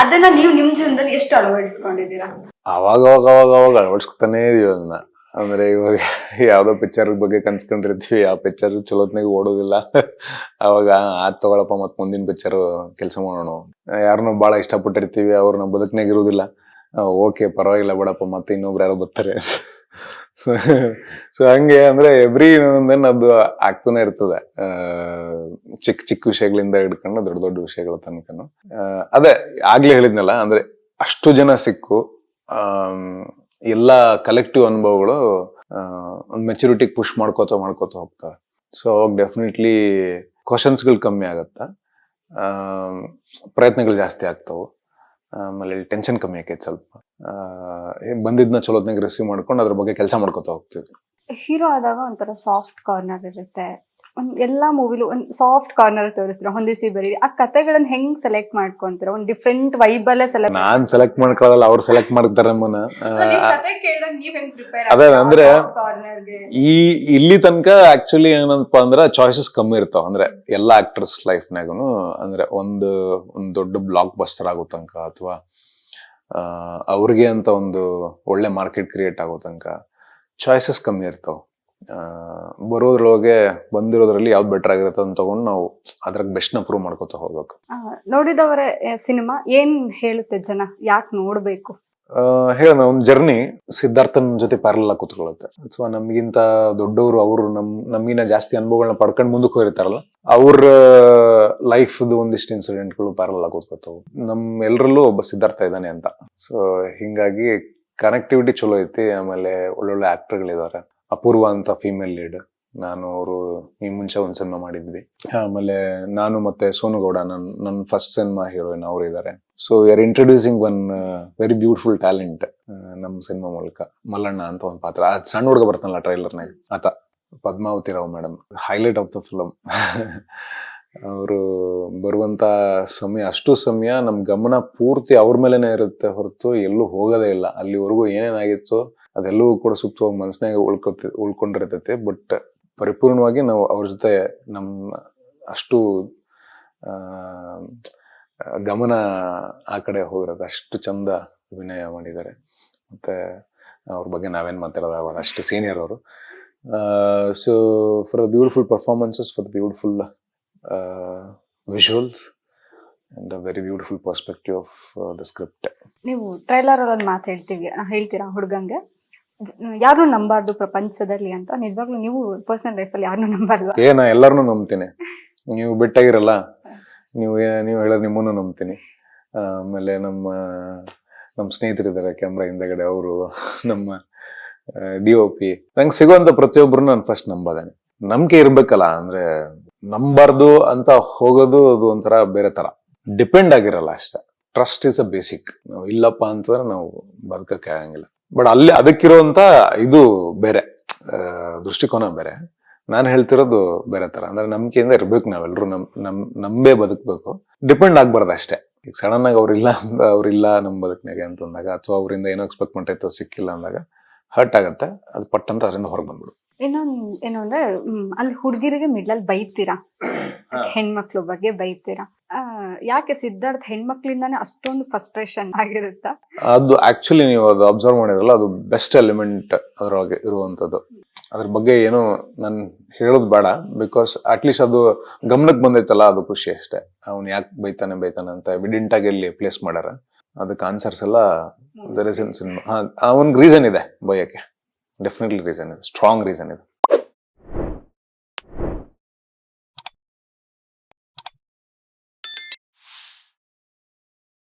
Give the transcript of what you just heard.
ಅದನ್ನ ನೀವು ನಿಮ್ ಜೀವನದಲ್ಲಿ ಎಷ್ಟು ಅಳವಡಿಸ್ಕೊಂಡಿದ್ದೀರಾ? ಅವಾಗ ಅವಾಗ ಅವಾಗ ಅವಾಗ ಅಳವಡಿಸ್ಕೊತಾನೆ ಇದೀವಿ ಅದನ್ನ. ಅಂದ್ರೆ ಇವಾಗ ಯಾವ್ದೋ ಪಿಕ್ಚರ್ ಬಗ್ಗೆ ಕನ್ಸ್ಕೊಂಡಿರ್ತೀವಿ, ಆ ಪಿಕ್ಚರ್ ಚಲೋತ್ನಾಗ ಓಡೋದಿಲ್ಲ. ಅವಾಗ ಆತ್ ತಗೊಳಪ್ಪ ಮತ್ ಮುಂದಿನ ಪಿಕ್ಚರ್ ಕೆಲಸ ಮಾಡೋಣ. ಯಾರನ್ನು ಬಹಳ ಇಷ್ಟಪಟ್ಟಿರ್ತೀವಿ ಅವ್ರನ್ನ ಬದುಕ್ನಾಗ ಇರೋದಿಲ್ಲ. ಓಕೆ, ಪರವಾಗಿಲ್ಲ ಬಿಡಪ್ಪ, ಮತ್ತೆ ಇನ್ನೊಬ್ರು ಯಾರೋ ಬರ್ತಾರೆ ಸೊ ಹಂಗೆ ಅಂದ್ರೆ ಎವ್ರಿ ಒಂದೇನು ಅದು ಆಗ್ತಾನೆ ಇರ್ತದೆ. ಚಿಕ್ಕ ಚಿಕ್ಕ ವಿಷಯಗಳಿಂದ ಹಿಡ್ಕೊಂಡು ದೊಡ್ಡ ದೊಡ್ಡ ವಿಷಯಗಳ ತನಕನು. ಅದೇ ಆಗ್ಲೇ ಹೇಳಿದ್ನಲ್ಲ, ಅಂದ್ರೆ ಅಷ್ಟು ಜನ ಸಿಕ್ಕು. ಎಲ್ಲ ಕಲೆಕ್ಟಿವ್ ಅನುಭವಗಳು ಒಂದು ಮೆಚುರಿಟಿಗೆ ಪುಷ್ ಮಾಡ್ಕೋತ ಮಾಡ್ಕೋತ ಹೋಗ್ತಾರೆ. ಸೊ ಅವಾಗ ಡೆಫಿನೆಟ್ಲಿ ಕ್ವಶನ್ಸ್ಗಳು ಕಮ್ಮಿ ಆಗತ್ತ. ಪ್ರಯತ್ನಗಳು ಜಾಸ್ತಿ ಆಗ್ತವೆ. ಆಮೇಲೆ ಟೆನ್ಷನ್ ಕಮ್ಮಿ ಆಕೈತೆ ಸ್ವಲ್ಪ. ಬಂದಿದ್ನ ಚಲೋತ್ನಾಗ ರಿಸೀವ್ ಮಾಡ್ಕೊಂಡು ಅದ್ರ ಬಗ್ಗೆ ಕೆಲಸ ಮಾಡ್ಕೊತಾ ಹೋಗ್ತೀವಿ ಹೀರೋ ಆದಾಗ ಒಂಥರ ಸಾಫ್ಟ್ ಕಾರ್ನರ್ ಇರುತ್ತೆ. ಒಂದ್ ಎಲ್ಲಾ ಮೂವಿಲು ಒಂದ್ ಸಾಫ್ಟ್ ಕಾರ್ನರ್ ತೋರಿಸ್ತೀರ ಹೊಂದಿಸಿ ಬರೀರಿ ಆ ಕತೆಗಳನ್ನ ಹೆಂಗ್ ಸೆಲೆಕ್ಟ್ ಮಾಡ್ಕೊಂತೀರ? ಒಂದ್ ಡಿಫ್ರೆಂಟ್ ವೈಬ್ ಅಲ್ಲೇ ಸೆಲೆಕ್ಟ್ ನಾನ್ ಸೆಲೆಕ್ಟ್ ಮಾಡ್ಕೊಳ್ಳಲ್ಲ ಅವ್ರು ಸೆಲೆಕ್ಟ್ ಮಾಡ್ತಾರೆ ನಮ್ಮನ್ನ. ಅದೇ ಅಂದ್ರೆ- ಈ ಇಲ್ಲಿ ತನಕ ಆಕ್ಚುಲಿ ಏನಪ್ಪ ಅಂದ್ರೆ ಚಾಯ್ಸಸ್ ಕಮ್ಮಿ ಇರ್ತಾವ. ಅಂದ್ರೆ ಎಲ್ಲಾ ಆಕ್ಟರ್ಸ್ ಲೈಫ್ನಾಗನು ಅಂದ್ರೆ ಒಂದು ಒಂದ್ ದೊಡ್ಡ ಬ್ಲಾಕ್ ಬಸ್ಟರ್ ಆಗೋ ತನಕ ಅಥವಾ ಅವ್ರಿಗೆ ಅಂತ ಒಂದು ಒಳ್ಳೆ ಮಾರ್ಕೆಟ್ ಕ್ರಿಯೇಟ್ ಆಗೋ ತನಕ ಚಾಯ್ಸಸ್ ಕಮ್ಮಿ ಇರ್ತಾವ. ಬರೋದ್ರೊಳಗೆ ಬಂದಿರೋದ್ರಲ್ಲಿ ಯಾವ್ದು ಬೆಟರ್ ಆಗಿರುತ್ತೆ ಅಂತ ತಗೊಂಡು ನಾವು ಅದ್ರಾಗ ಬೆಸ್ಟ್ನ ಪ್ರೂವ್ ಮಾಡ್ಕೊತ ಹೋಗ್ಬೇಕು. ನೋಡಿದವರ ಸಿನಿಮಾ ಏನ್ ಹೇಳುತ್ತೆ ಜನ? ಯಾಕೆ ನೋಡ್ಬೇಕು? ಹೇಳೋಣ, ಒಂದು ಜರ್ನಿ ಸಿದ್ಧಾರ್ಥನ ಜೊತೆ ಪ್ಯಾರಲ್ ಆಗಿ ಕೂತ್ಕೊಳ್ಳುತ್ತೆ. ಅಥವಾ ನಮ್ಗಿಂತ ದೊಡ್ಡವರು, ಅವರು ನಮ್ ನಮಗಿನ ಜಾಸ್ತಿ ಅನುಭವಗಳನ್ನ ಪಡ್ಕೊಂಡು ಮುಂದಕ್ಕೆ ಹೋಗಿರ್ತಾರಲ್ಲ, ಅವ್ರ ಲೈಫ್ ಒಂದಿಷ್ಟು ಇನ್ಸಿಡೆಂಟ್ಗಳು ಪ್ಯಾರಲ್ ಆಗಿ ಕೂತ್ಕೋತಾವು ನಮ್ ಎಲ್ರಲ್ಲೂ ಒಬ್ಬ ಸಿದ್ಧಾರ್ಥ ಇದ್ದಾನೆ ಅಂತ. ಸೊ ಹಿಂಗಾಗಿ ಕನೆಕ್ಟಿವಿಟಿ ಚಲೋ ಐತಿ, ಆಮೇಲೆ ಒಳ್ಳೊಳ್ಳೆ ಆಕ್ಟರ್ಗಳಿದ್ದಾರೆ ಅಪೂರ್ವ ಅಂತ ಫೀಮೇಲ್ ಲೀಡ್ ನಾನು ಅವರು ಈ ಮುಂಚೆ ಒಂದು ಸಿನಿಮಾ ಮಾಡಿದ್ವಿ. ಆಮೇಲೆ ನಾನು ಮತ್ತೆ ಸೋನು ಗೌಡ ನನ್ ನನ್ನ ಫಸ್ಟ್ ಸಿನಿಮಾ ಹೀರೋಯಿನ್ ಅವರು ಇದ್ದಾರೆ so are introducing one very beautiful talent ನಮ್ಮ ಸಿನಿಮಾ ಮೂಲಕ. ಮಲ್ಲಣ್ಣ ಅಂತ ಒಂದು ಪಾತ್ರ. ಅದು ಸಣ್ಣ ಹುಡುಗ ಬರ್ತಾನಲ್ಲ ಟ್ರೈಲರ್ನಾಗ ಆತ. Padmavati Rao madam highlight of the film ಅವರು ಬರುವಂತ ಸಮಯ ಅಷ್ಟು ಸಮಯ ನಮ್ಮ ಗಮನ ಪೂರ್ತಿ ಅವ್ರ ಮೇಲೆನೆ ಇರುತ್ತೆ ಹೊರತು ಎಲ್ಲೂ ಹೋಗೋದೇ ಇಲ್ಲ. ಅಲ್ಲಿವರೆಗೂ ಏನೇನಾಗಿತ್ತು ಅದೆಲ್ಲವೂ ಕೂಡ ಸುಪ್ತವಾಗಿ ಮನಸ್ಸಿನಾಗ ಉಳ್ಕೊತಿ ಉಳ್ಕೊಂಡಿರ್ತೈತೆ. ಬಟ್ ಪರಿಪೂರ್ಣವಾಗಿ ನಾವು ಅವ್ರ ಜೊತೆ ನಮ್ಮ ಅಷ್ಟು ಗಮನ ಆ ಕಡೆ ಹೋಗಿರೋದು. ಅಷ್ಟು ಚಂದ ಅಭಿನಯ ಮಾಡಿದ್ದಾರೆ. ಮತ್ತೆ ಅವ್ರ ಬಗ್ಗೆ ನಾವೇನು ಮಾತಾಡೋದು ಅವರು ಅಷ್ಟು ಸೀನಿಯರ್ ಅವರು. So for the beautiful performances for the beautiful visuals and a very beautiful perspective of the script ನೀವು ಟ್ರೈಲರ್ ಅಲ್ಲಿ ಮಾತು ಹೇಳ್ತೀವಿ ಹೇಳ್ತೀರಾ ಹುಡುಗಂಗೆ? ಯಾರು ನಂಬಾರ್ದು ಪ್ರಪಂಚದಲ್ಲಿ ಅಂತ. ನಿಜವಾಗ್ಲೂ ನೀವು ಪರ್ಸನಲ್ ಲೈಫಲ್ಲಿ ಯಾರನ್ನೂ ನಂಬಾರ್ದು. ಏ ನಾ ಎಲ್ಲರನ್ನೂ ನಂಬ್ತೀನಿ. ನೀವು ಬಿಟ್ಟಾಗಿರಲ್ಲ ನೀವು ನೀವು ಹೇಳೋದು ನಿಮ್ಮನ್ನು ನಂಬ್ತೀನಿ. ಆಮೇಲೆ ನಮ್ಮ ನಮ್ಮ ಸ್ನೇಹಿತರಿದ್ದಾರೆ ಕ್ಯಾಮ್ರಾ ಹಿಂದಗಡೆ ಅವರು ನಮ್ಮ ಡಿ ಒ ಪಿ ನಂಗೆ ಸಿಗುವಂತ ಪ್ರತಿಯೊಬ್ಬರು ನಾನು ಫಸ್ಟ್ ನಂಬದೇನೆ. ನಂಬಿಕೆ ಇರ್ಬೇಕಲ್ಲ ಅಂದ್ರೆ ನಂಬಾರ್ದು ಅಂತ ಹೋಗೋದು ಅದು ಒಂಥರ ಬೇರೆ ತರ ಡಿಪೆಂಡ್ ಆಗಿರಲ್ಲ ಅಷ್ಟೇ. ಟ್ರಸ್ಟ್ ಇಸ್ ಅ ಬೇಸಿಕ್ ನಾವು ಇಲ್ಲಪ್ಪ ಅಂತಂದ್ರೆ ನಾವು ಬದುಕಕ್ಕೆ ಆಗಂಗಿಲ್ಲ. ಬಟ್ ಅಲ್ಲಿ ಅದಕ್ಕಿರುವಂತ ಇದು ಬೇರೆ ದೃಷ್ಟಿಕೋನ ಬೇರೆ. ನಾನು ಹೇಳ್ತಿರೋದು ಬೇರೆ ತರ. ಅಂದ್ರೆ ನಂಬಿಕೆಯಿಂದ ಇರ್ಬೇಕು ನಾವೆಲ್ಲರೂ ನಮ್ ನಮ್, ನಂಬೇ ಬದುಕ್ಬೇಕು. ಡಿಪೆಂಡ್ ಆಗ್ಬಾರ್ದು ಅಷ್ಟೇ. ಈಗ ಸಡನ್ ಆಗಿ ಅವ್ರಿಲ್ಲ ಅಂದ ಅವ್ರಿಲ್ಲ ನಮ್ ಬದುಕ್ನಾಗೆ ಅಂತಂದಾಗ, ಅಥವಾ ಅವರಿಂದ ಏನೋ ಎಕ್ಸ್ಪೆಕ್ಟ್ ಐತೋ ಸಿಕ್ಕಿಲ್ಲ ಅಂದಾಗ ಹರ್ಟ್ ಆಗುತ್ತೆ. ಅದು ಪಟ್ಟಂತ ಅದರಿಂದ ಹೊರಗೆ ಬಂದ್ಬಿಡು. ಇನ್ನೊಂದ್ ಏನು ಅಂದ್ರೆ ಹ್ಮ್, ಅಲ್ಲಿ ಹುಡುಗಿರಿಗೆ ಮಿಡ್ಲಲ್ಲಿ ಬೈತೀರಾ? ಹಾ. ಹೆಣ್ಮಕ್ಳು ಬಗ್ಗೆ ಬೈತೀರಾ? ಆ, ಯಾಕೆ ಸಿದ್ಧಾರ್ಥ ಹೆಣ್ಮಕ್ಳಿಂದಾನೇ ಅಷ್ಟೊಂದು ಫ್ರಸ್ಟ್ರೇಷನ್ ಆಗಿರುತ್ತ? ಅದು ಆಕ್ಚುಲಿ ನೀವು ಅದು ಅಬ್ಸರ್ವ್ ಮಾಡಿದ್ರಲ್ಲ ಅದು ಬೆಸ್ಟ್ ಎಲಿಮೆಂಟ್ ಅದರೊಳಗೆ ಇರುವಂತದ್ದು ಅದ್ರ ಬಗ್ಗೆ ಏನು ನಾನು ಹೇಳೋದು ಬೇಡ ಬಿಕಾಸ್ ಅಟ್ಲೀಸ್ಟ್ ಅದು ಗಮನಕ್ಕೆ ಬಂದೈತಲ್ಲ ಅದು ಖುಷಿ ಅಷ್ಟೇ. ಅವ್ನು ಯಾಕೆ ಬೈತಾನೆ ಬೈತಾನೆ ಅಂತ ಎವಿಡೆಂಟ್ ಆಗಿ ಇಲ್ಲಿ ಪ್ಲೇಸ್ ಮಾಡ್ಯಾರ ಅದಕ್ಕೆ ಆನ್ಸರ್ಸ್ ಎಲ್ಲ there is in cinema reason ಇದೆ ಬೈಯಕ್ಕೆ. ಡೆಫಿನೆಟ್ಲಿ ರೀಸನ್ ಇದೆ ಸ್ಟ್ರಾಂಗ್ ರೀಸನ್ ಇದೆ